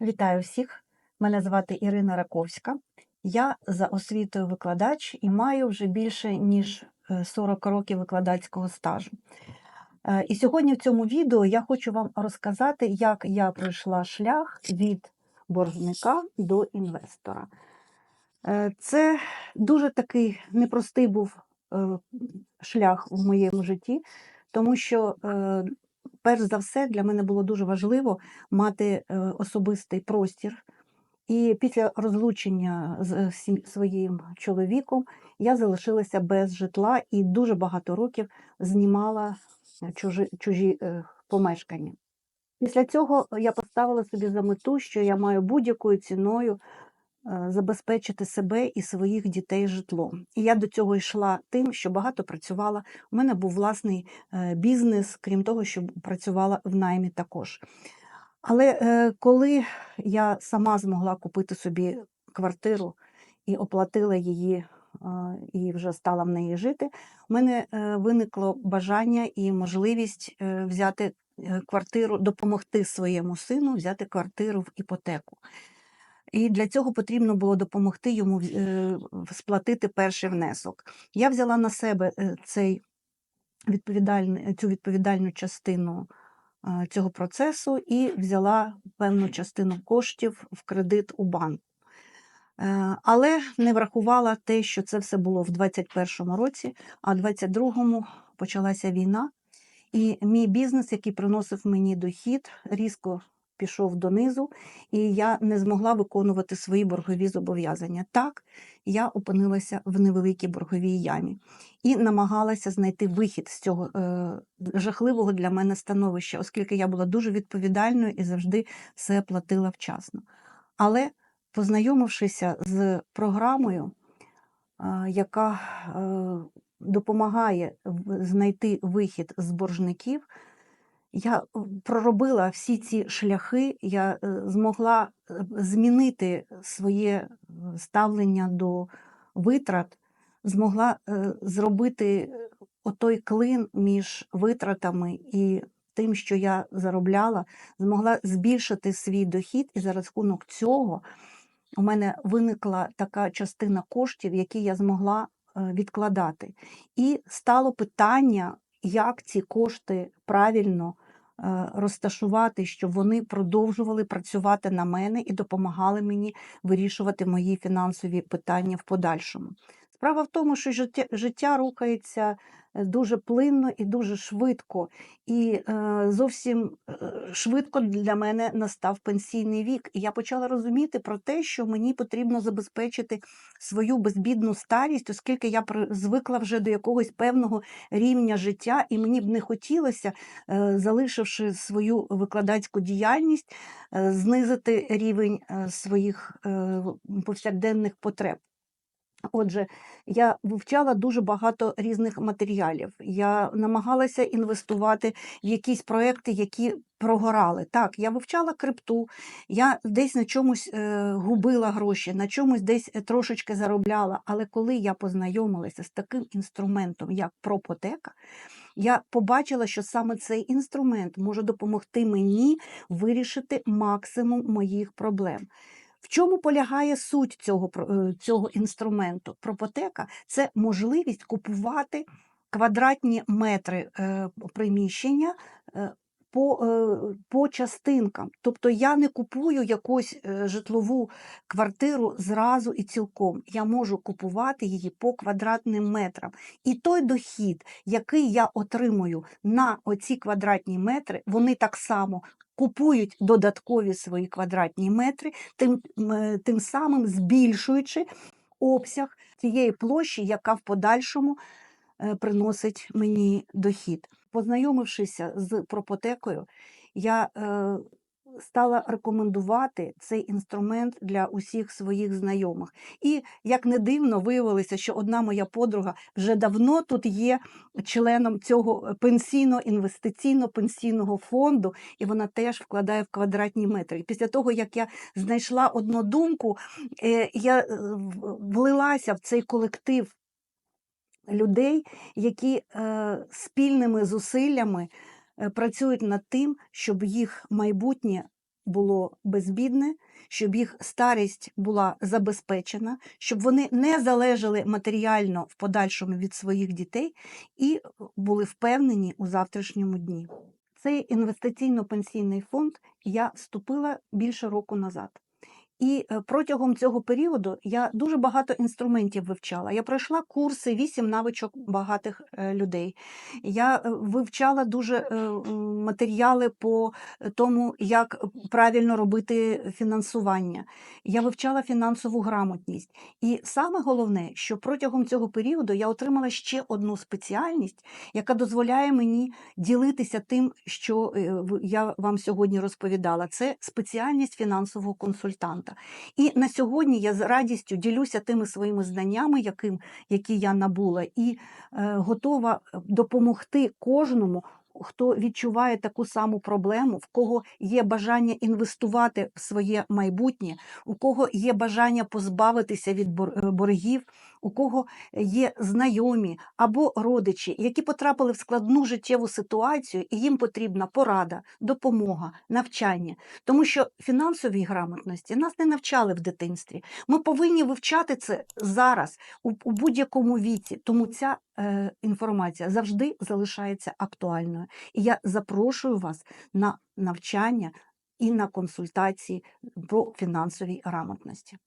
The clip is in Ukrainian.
Вітаю всіх! Мене звати Ірина Раковська. Я за освітою викладач і маю вже більше ніж е, 40 років викладацького стажу. Е, І сьогодні в цьому відео я хочу вам розказати, як я пройшла шлях від боржника до інвестора. Е, Це дуже такий непростий був е, шлях в моєму житті, тому що, е, перш за все, для мене було дуже важливо мати е, особистий простір. І після розлучення з е, своїм чоловіком я залишилася без житла і дуже багато років знімала чужі, чужі е, помешкання. Після цього я поставила собі за мету, що я маю будь-якою ціною забезпечити себе і своїх дітей житлом. І я до цього йшла тим, що багато працювала. У мене був власний е, бізнес, крім того, що працювала в наймі також. Але е, коли я сама змогла купити собі квартиру і оплатила її, е, і вже стала в неї жити, у мене е, виникло бажання і можливість е, взяти е, квартиру, допомогти своєму сину взяти квартиру в іпотеку. І для цього потрібно було допомогти йому е, сплатити перший внесок. Я взяла на себе е, цей відповідальний, цю відповідальну частину е, цього процесу і взяла певну частину коштів в кредит у банк. Але не врахувала те, що це все було в 2021 році, а в 2022 почалася війна, і мій бізнес, який приносив мені дохід, різко пішов донизу, і я не змогла виконувати свої боргові зобов'язання. Так, я опинилася в невеликій борговій ямі і намагалася знайти вихід з цього е, жахливого для мене становища, оскільки я була дуже відповідальною і завжди все платила вчасно. Але познайомившися з програмою, а, яка е, допомагає знайти вихід з боржників, я проробила всі ці шляхи, я е, змогла е, змінити своє е, ставлення до витрат, змогла зробити отой клин між витратами і тим, що я заробляла, змогла збільшити свій дохід, і за рахунок цього у мене виникла така частина коштів, які я змогла відкладати. І стало питання, як ці кошти правильно е, розташувати, щоб вони продовжували працювати на мене і допомагали мені вирішувати мої фінансові питання в подальшому. Справа в тому, що життя, життя рухається дуже плинно і дуже швидко, і е, зовсім е, швидко для мене настав пенсійний вік. І я почала розуміти про те, що мені потрібно забезпечити свою безбідну старість, оскільки я звикла вже до якогось певного рівня життя, і мені б не хотілося, е, залишивши свою викладацьку діяльність, е, знизити рівень е, своїх е, повсякденних потреб. Отже, я вивчала дуже багато різних матеріалів. Я намагалася інвестувати в якісь проекти, які прогорали. Так, я вивчала крипту, я десь на чомусь е, губила гроші, на чомусь десь е, трошечки заробляла. Але коли я познайомилася з таким інструментом, як пропотека, я побачила, що саме цей інструмент може допомогти мені вирішити максимум моїх проблем. В чому полягає суть цього, е, цього інструменту? Пропотека це можливість купувати квадратні метри е, приміщення е, по, по частинкам. Тобто я не купую якусь житлову квартиру зразу і цілком. Я можу купувати її по квадратним метрам. І той дохід, який я отримую на оці квадратні метри, вони так само купують додаткові свої квадратні метри, тим, е, тим самим збільшуючи обсяг тієї площі, яка в подальшому е, приносить мені дохід. Познайомившися з пропотекою, я е, стала рекомендувати цей інструмент для усіх своїх знайомих. І як не дивно, виявилося, що одна моя подруга вже давно тут є членом цього пенсійно-інвестиційно-пенсійного фонду, і вона теж вкладає в квадратні метри. І після того, як я знайшла однодумку, е, я е, влилася в цей колектив людей, які е, спільними зусиллями е, працюють над тим, щоб їх майбутнє було безбідне, щоб їх старість була забезпечена, щоб вони не залежали матеріально в подальшому від своїх дітей і були впевнені у завтрашньому дні. Цей інвестиційно-пенсійний фонд я вступила більше року назад. І е, протягом цього періоду я дуже багато інструментів вивчала. Я пройшла курси вісім навичок багатих е, людей. Я е, вивчала дуже матеріали по тому, як правильно робити фінансування. Я вивчала фінансову грамотність. І саме головне, що протягом цього періоду я отримала ще одну спеціальність, яка дозволяє мені ділитися тим, що я вам сьогодні розповідала. Це спеціальність фінансового консультанта. І на сьогодні я з радістю ділюся тими своїми знаннями, яким, які я набула, і е, готова допомогти кожному. Хто відчуває таку саму проблему, в кого є бажання інвестувати в своє майбутнє, у кого є бажання позбавитися від е, боргів, у кого є знайомі або родичі, які потрапили в складну життєву ситуацію, і їм потрібна порада, допомога, навчання. Тому що фінансовій грамотності нас не навчали в дитинстві. Ми повинні вивчати це зараз, у, у будь-якому віці. Тому ця е, інформація завжди залишається актуальною. І я запрошую вас на навчання і на консультації про фінансовій грамотності.